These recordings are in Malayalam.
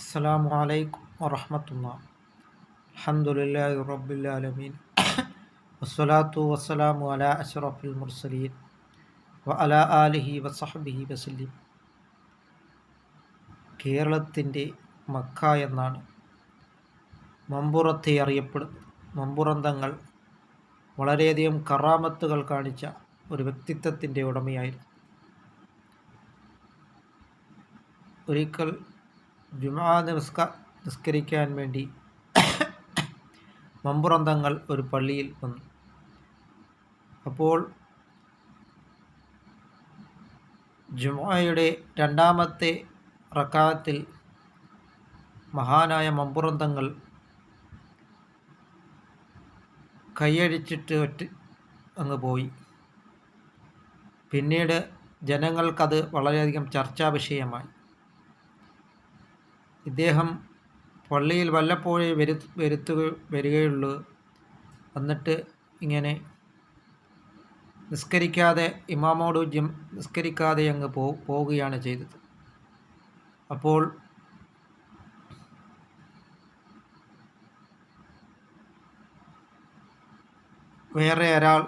അസ്സാം വലൈക്കും വറഹമത്തുള്ള അലഹമുല്ലാ വസ്സലാത്തു വസ്സലാമു അല അഷറഫുൽ മുർസലീൻ വ അല ആലിഹി വസഹബിഹി വസല്ലിം. കേരളത്തിന്റെ മക്ക എന്നാണ് മമ്പുറത്തെ അറിയപ്പെടുന്നത്. മമ്പുറന്തങ്ങൾ വളരെയധികം കറാമത്തുകൾ കാണിച്ച ഒരു വ്യക്തിത്വത്തിന്റെ ഉടമയായിരുന്നു. ഒരിക്കൽ ജുമാ നിസ്ക നിസ്കരിക്കാൻ വേണ്ടി മമ്പുറന്തങ്ങൾ ഒരു പള്ളിയിൽ വന്നു. അപ്പോൾ ജുമായുടെ രണ്ടാമത്തെ റക്കാത്തിൽ മഹാനായ മമ്പുറന്തങ്ങൾ കൈയടിച്ചിട്ട് ഒറ്റ അങ്ങ് പോയി. പിന്നീട് ജനങ്ങൾക്കത് വളരെയധികം ചർച്ചാ വിഷയമായി ഇദ്ദേഹം പള്ളിയിൽ വല്ലപ്പോഴേ വരു വരുത്തു വരികയുള്ളൂ. എന്നിട്ട് ഇങ്ങനെ നിസ്കരിക്കാതെ ഇമാമോട് ജം നിസ്കരിക്കാതെ അങ്ങ് പോ പോവുകയാണ് ചെയ്തത്. അപ്പോൾ വേറെ ഒരാൾ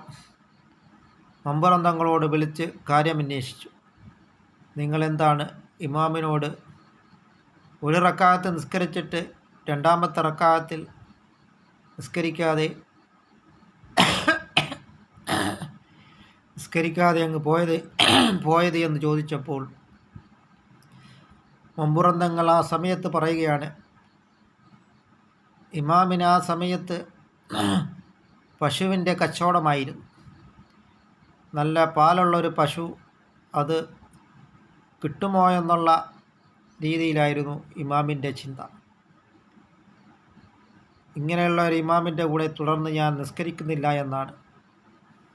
മമ്പറന്തങ്ങളോട് വിളിച്ച് കാര്യമന്വേഷിച്ചു. നിങ്ങളെന്താണ്? ഇമാമിനോട് ഒരു റക്കാത്ത് നിസ്കരിച്ചിട്ട് രണ്ടാമത്തെ റക്കാത്തിൽ നിസ്കരിക്കാതെ നിസ്കരിക്കാതെ അങ്ങ് പോയത് പോയത് എന്ന് ചോദിച്ചപ്പോൾ മമ്പുറന്തങ്ങൾ ആ സമയത്ത് പറയുകയാണ് ഇമാമിന് ആ സമയത്ത് പശുവിന്റെ കച്ചവടമായിരുന്നു. നല്ല പാലുള്ളൊരു പശു അത് കിട്ടുമോ എന്നുള്ള രീതിയിലായിരുന്നു ഇമാമിന്റെ ചിന്ത. ഇങ്ങനെയുള്ള ഒരു ഇമാമിന്റെ കൂടെ തുടർന്ന് ഞാൻ നിസ്കരിക്കുന്നില്ല എന്നാണ്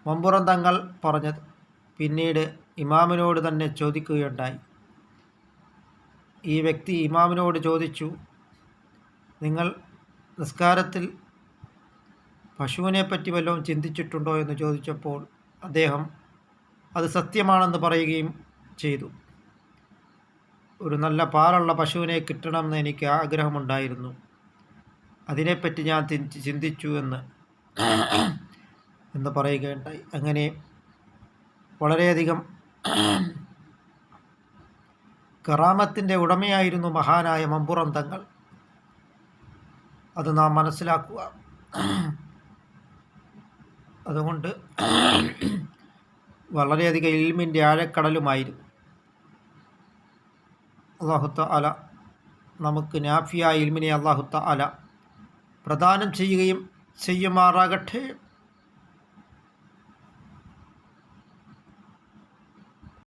മമ്പുറം തങ്ങൾ പറഞ്ഞത്. പിന്നീട് ഇമാമിനോട് തന്നെ ചോദിക്കുകയുണ്ടായി. ഈ വ്യക്തി ഇമാമിനോട് ചോദിച്ചു നിങ്ങൾ നിസ്കാരത്തിൽ പശുവിനെ പറ്റി വല്ലതും ചിന്തിച്ചിട്ടുണ്ടോ? എന്ന് ചോദിച്ചപ്പോൾ അദ്ദേഹം അത് സത്യമാണെന്ന് പറയുകയും ചെയ്തു. ഒരു നല്ല പാലുള്ള പശുവിനെ കിട്ടണമെന്ന് എനിക്ക് ആഗ്രഹമുണ്ടായിരുന്നു. അതിനെപ്പറ്റി ഞാൻ ചിന്തിച്ചു എന്ന്. എന്ന് പറയുകയുണ്ടായി. അങ്ങനെ വളരെയധികം കറാമത്തിന്റെ ഉടമയായിരുന്നു മഹാനായ മമ്പുറം തങ്ങൾ. അത് നാം മനസ്സിലാക്കുക. അതുകൊണ്ട് വളരെയധികം ഇൽമിന്റെ ആഴക്കടലുമായിരുന്നു. അള്ളാഹുത്ത അല നമുക്ക് നാഫിയ ഇൽമിനെ അള്ളാഹുത്ത അല പ്രദാനം ചെയ്യുകയും ചെയ്യുമാറാകട്ടെ.